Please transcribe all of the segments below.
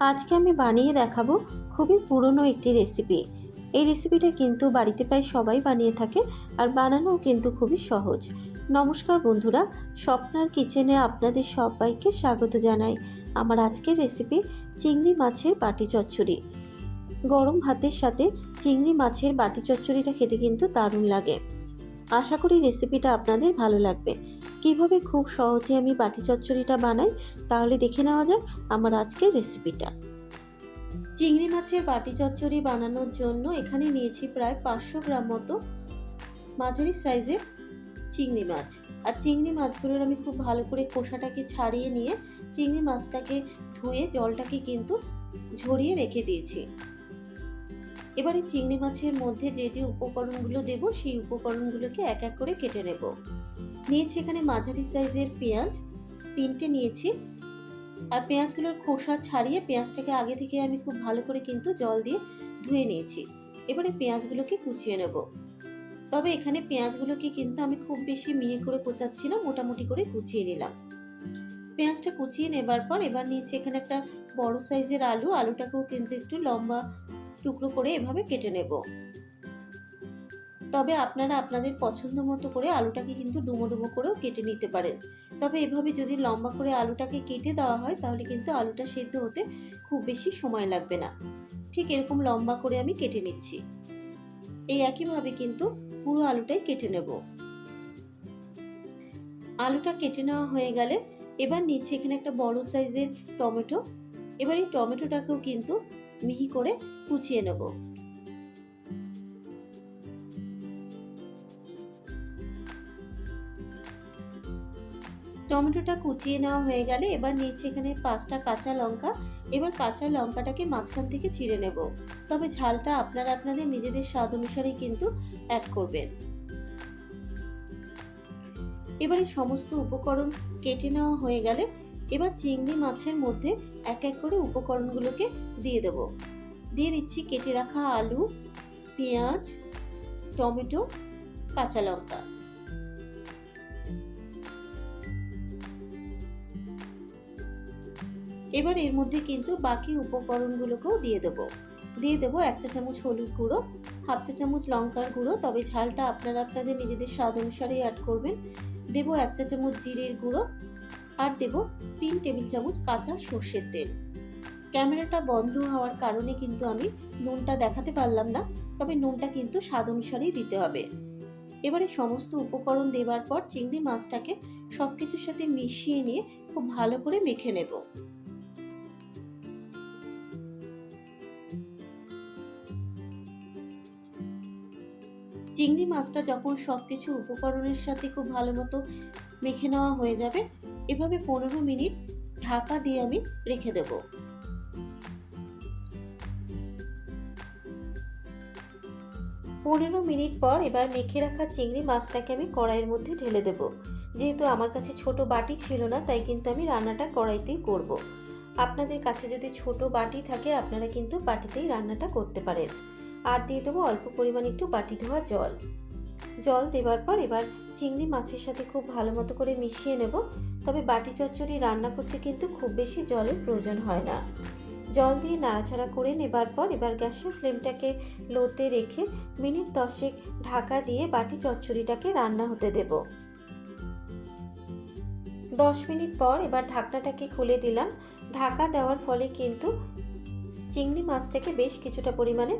আজকে আমি বানিয়ে দেখাবো খুবই পুরনো একটি রেসিপি এই রেসিপিটা কিন্তু বাড়িতে প্রায় সবাই বানিয়ে থাকে আর বানানোও কিন্তু খুবই সহজ। নমস্কার বন্ধুরা, স্বপ্নার কিচেনে আপনাদের সবাইকে স্বাগত জানাই। আমার আজকের রেসিপি চিংড়ি মাছের বাটি চচ্চড়ি। গরম ভাতের সাথে চিংড়ি মাছের বাটি চচ্চড়িটা খেতে কিন্তু দারুণ লাগে। আশা করি রেসিপিটা আপনাদের ভালো লাগবে। কীভাবে খুব সহজে আমি বাটি চচ্চড়িটা বানাই তাহলে দেখে নেওয়া যাক আমার আজকের রেসিপিটা। চিংড়ি মাছের বাটি চচ্চড়ি বানানোর জন্য এখানে নিয়েছি প্রায় পাঁচশো গ্রাম মতো মাঝারি সাইজের চিংড়ি মাছ। আর চিংড়ি মাছগুলোর আমি খুব ভালো করে খোসাটাকে ছাড়িয়ে নিয়ে চিংড়ি মাছটাকে ধুয়ে জলটাকে কিন্তু ঝরিয়ে রেখে দিয়েছি। এবারে চিংড়ি মাছের মধ্যে যে যে উপকরণগুলো দেব সেই উপকরণগুলোকে এক এক করে কেটে নেব। নিয়েছি এখানে মাঝারি সাইজের পেঁয়াজ, তিনটে নিয়েছি। আর পেঁয়াজগুলোর খোসা ছাড়িয়ে পেঁয়াজটাকে আগে থেকে আমি খুব ভালো করে কিন্তু জল দিয়ে ধুয়ে নিয়েছি। এবারে পেঁয়াজগুলোকে কুচিয়ে নেব। তবে এখানে পেঁয়াজগুলোকে কিন্তু আমি খুব বেশি মিহি করে কোচাচ্ছি না, মোটামুটি করে কুচিয়ে নিলাম। পেঁয়াজটা কুচিয়ে নেবার পর এবার নিয়েছি এখানে একটা বড় সাইজের আলু। আলুটাকেও কিন্তু একটু লম্বা টুকরো করে এভাবে কেটে নেব। তবে আপনারা আপনাদের পছন্দ মতো করে আলুটাকে কিন্তু ডুমো ডুমো করেও কেটে নিতে পারেন। তবে এভাবে যদি লম্বা করে আলুটাকে কেটে দেওয়া হয়, তাহলে কিন্তু আলুটা সেদ্ধ হতে খুব বেশি সময় লাগবে না। ঠিক এরকম লম্বা করে আমি কেটে নিচ্ছি। এই একইভাবে কিন্তু পুরো আলুটাই কেটে নেব। আলুটা কেটে নেওয়া হয়ে গেলে এবার নিচ্ছি এখানে একটা বড় সাইজের টমেটো। এবার এই টমেটোটাকেও কিন্তু মিহি করে কুচিয়ে নেব। টমেটোটা কুচিয়ে নেওয়া হয়ে গেলে এবার নিচ্ছি এখানে পাঁচটা কাঁচা লঙ্কা। এবার কাঁচা লঙ্কাটাকে মাঝখান থেকে চিড়ে নেব। তবে ঝালটা আপনারা আপনাদের নিজেদের স্বাদ অনুসারেই কিন্তু অ্যাড করবেন। এবারে সমস্ত উপকরণ কেটে নেওয়া হয়ে গেলে এবার চিংড়ি মাছের মধ্যে এক এক করে উপকরণগুলোকে দিয়ে দেব। দিয়ে দিচ্ছি কেটে রাখা আলু, পেঁয়াজ, টমেটো, কাঁচা লঙ্কা। এবার এর মধ্যে কিন্তু বাকি উপকরণগুলোকেও দিয়ে দেবো। দিয়ে দেবো এক চা চামচ হলুদ গুঁড়ো, হাফ চা চামচ লঙ্কার গুঁড়ো, তবে ঝালটা আপনারা আপনাদের নিজেদের স্বাদ অনুসারেই অ্যাড করবেন। দেবো এক চা চামচ জিরের গুঁড়ো আর দেব তিন টেবিল চামচ কাঁচা সর্ষের তেল। ক্যামেরাটা বন্ধ হওয়ার কারণে কিন্তু আমি নুনটা দেখাতে পারলাম না, তবে নুনটা কিন্তু স্বাদ অনুসারেই দিতে হবে। এবারে সমস্ত উপকরণ দেবার পর চিংড়ি মাছটাকে সব কিছুর সাথে মিশিয়ে নিয়ে খুব ভালো করে মেখে নেব। চিংড়ি মাছটা যখন সব কিছু উপকরণের সাথে খুব ভালো মতো মেখে নেওয়া হয়ে যাবে, এভাবে পনেরো মিনিট ঢাকা দিয়ে আমি রেখে দেব। পনেরো মিনিট পর এবার মেখে রাখা চিংড়ি মাছটাকে আমি কড়াইয়ের মধ্যে ঢেলে দেব। যেহেতু আমার কাছে ছোট বাটি ছিল না, তাই কিন্তু আমি রান্নাটা কড়াইতেই করব। আপনাদের কাছে যদি ছোট বাটি থাকে, আপনারা কিন্তু বাটিতেই রান্নাটা করতে পারেন। আর দিয়ে দেবো অল্প পরিমাণ একটু বাটি ধোয়া জল। জল দেওয়ার পর এবার চিংড়ি মাছের সাথে খুব ভালো মতো করে মিশিয়ে নেব। তবে বাটি চচ্চড়ি রান্না করতে কিন্তু খুব বেশি জলের প্রয়োজন হয় না। জল দিয়ে নাড়াচাড়া করে নেবার পর এবার গ্যাসের ফ্লেমটাকে লোতে রেখে মিনিট দশেক ঢাকা দিয়ে বাটি চচ্চড়িটাকে রান্না হতে দেব। দশ মিনিট পর এবার ঢাকনাটাকে খুলে দিলাম। ঢাকা দেওয়ার ফলে কিন্তু চিংড়ি মাছ থেকে বেশ কিছুটা পরিমাণে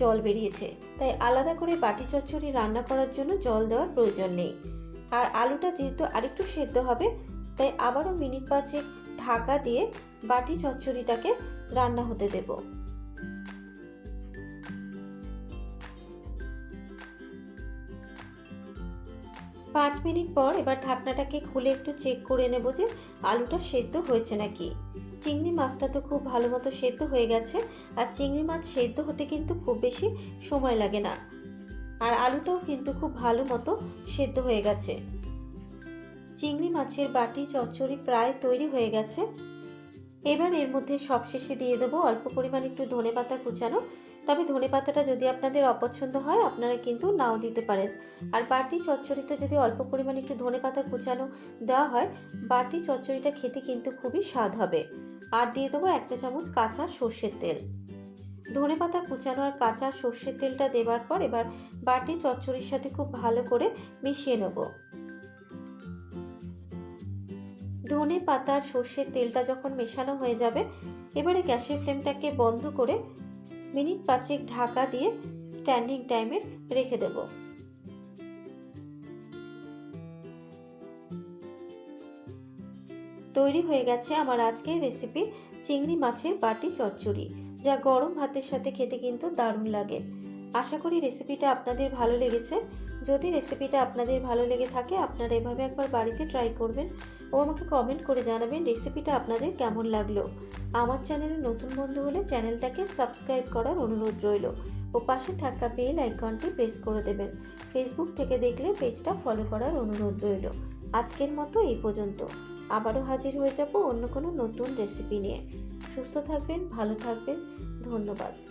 জল বেরিয়েছে। তাই আলাদা করে বাটি চচ্চড়ি রান্না করার জন্য জল দেওয়ার প্রয়োজন নেই। আর আলুটা যেহেতু আরেকটু সেদ্ধ হবে, তাই আবারও মিনিট পাঁচেক ঢাকা দিয়ে বাটি চচ্চড়িটাকে রান্না হতে দেব। পাঁচ মিনিট পর এবার ঢাকনাটাকে খুলে একটু চেক করে নেব যে আলুটা সেদ্ধ হয়েছে নাকি। চিংড়ি মাছটা তো খুব ভালো মতো সেদ্ধ হয়ে গেছে, আর চিংড়ি মাছ সেদ্ধ হতে কিন্তু খুব বেশি সময় লাগে না। আর আলুটাও কিন্তু খুব ভালো মতো সেদ্ধ হয়ে গেছে। চিংড়ি মাছের বাটি চচ্চড়ি প্রায় তৈরি হয়ে গেছে। এবার এর মধ্যে সবশেষে দিয়ে দেবো অল্প পরিমাণ একটু ধনে পাতা কুচানো তবে ধনে পাতাটা যদি আপনাদের অপছন্দ হয়, আপনারা কিন্তু নাও দিতে পারেন। আর বাটি চচ্চড়িতে যদি অল্প পরিমাণে একটু ধনে পাতা কুচানো দেওয়া হয়, বাটি চচ্চড়িটা খেতে কিন্তু খুবই স্বাদ হবে। আর দিয়ে দেবো এক চা চামচ কাঁচা সর্ষের তেল। ধনে পাতা কুচানো আর কাঁচা সর্ষের তেলটা দেওয়ার পর এবার বাটি চচ্চড়ির সাথে খুব ভালো করে মিশিয়ে নেব। ধনে পাতার সর্ষের তেলটা যখন মেশানো হয়ে যাবে, এবারে গ্যাসের ফ্লেমটাকে বন্ধ করে মিনিট পাঁচেক ঢাকা দিয়ে স্ট্যান্ডিং টাইমে রেখে দেব। তৈরি হয়ে গেছে আমার আজকের রেসিপি চিংড়ি মাছের বাটি চচ্চড়ি, যা গরম ভাতের সাথে খেতে কিন্তু দারুণ লাগে। আশা করি রেসিপিটা আপনাদের ভালো লেগেছে। যদি রেসিপিটা আপনাদের ভালো লেগে থাকে, আপনারা এভাবে একবার বাড়িতে ট্রাই করবেন ও আমাকে কমেন্ট করে জানাবেন রেসিপিটা আপনাদের কেমন লাগল। আমার চ্যানেলে নতুন বন্ধু হলে চ্যানেলটাকে সাবস্ক্রাইব করার অনুরোধ রইল। ও পাশে থাকা বেল আইকনটি প্রেস করে দেবেন। ফেসবুক থেকে দেখলে পেজটা ফলো করার অনুরোধ রইল। আজকের মতো এই পর্যন্ত। আবারও হাজির হয়ে যাব অন্য কোনো নতুন রেসিপি নিয়ে। সুস্থ থাকবেন, ভালো থাকবেন। ধন্যবাদ।